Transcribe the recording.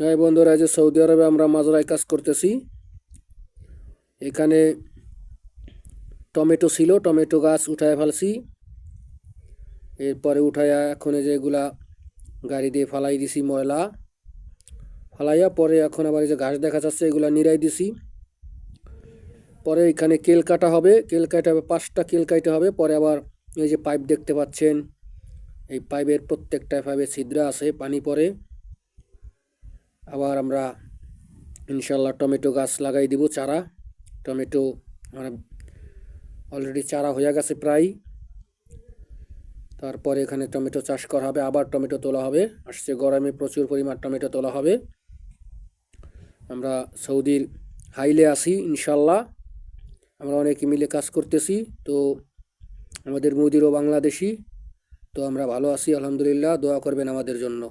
হ্যাঁ বন্ধুরা যে সৌদি আরবে আমরা মাজরায় কাজ করতেছি। এখানে টমেটো ছিল, টমেটো গাছ উঠায় ফেলছি। এরপরে উঠাইয়া এখন এই যে এগুলা গাড়ি দিয়ে ফালাই দিছি, ময়লা। ফালাইয়া পরে এখন আবার এই যে ঘাস দেখা যাচ্ছে, এগুলা নিরাই দিছি। পরে এখানে কেল কাটা হবে, কেল কাটা হবে, পাঁচটা কেল কাটা হবে। পরে আবার এই যে পাইপ দেখতে পাচ্ছেন, এই পাইপের প্রত্যেকটা পাইপে ছিদ্র আছে, পানি পড়ে আবার আমরা ইনশাল্লাহ টমেটো গাছ লাগাই দিব চারা। টমেটো মানে অলরেডি চারা হয়ে গেছে প্রায়। তারপরে এখানে টমেটো চাষ করা হবে, আবার টমেটো তোলা হবে। আসছে গরমে প্রচুর পরিমাণ টমেটো তোলা হবে। আমরা সৌদির হাইলে আসি ইনশাল্লাহ আমরা অনেকে মিলে কাজ করতেছি, তো আমাদের মুদিরও বাংলাদেশি। তো আমরা ভালো আছি, আলহামদুলিল্লাহ, দোয়া করবেন আমাদের জন্য।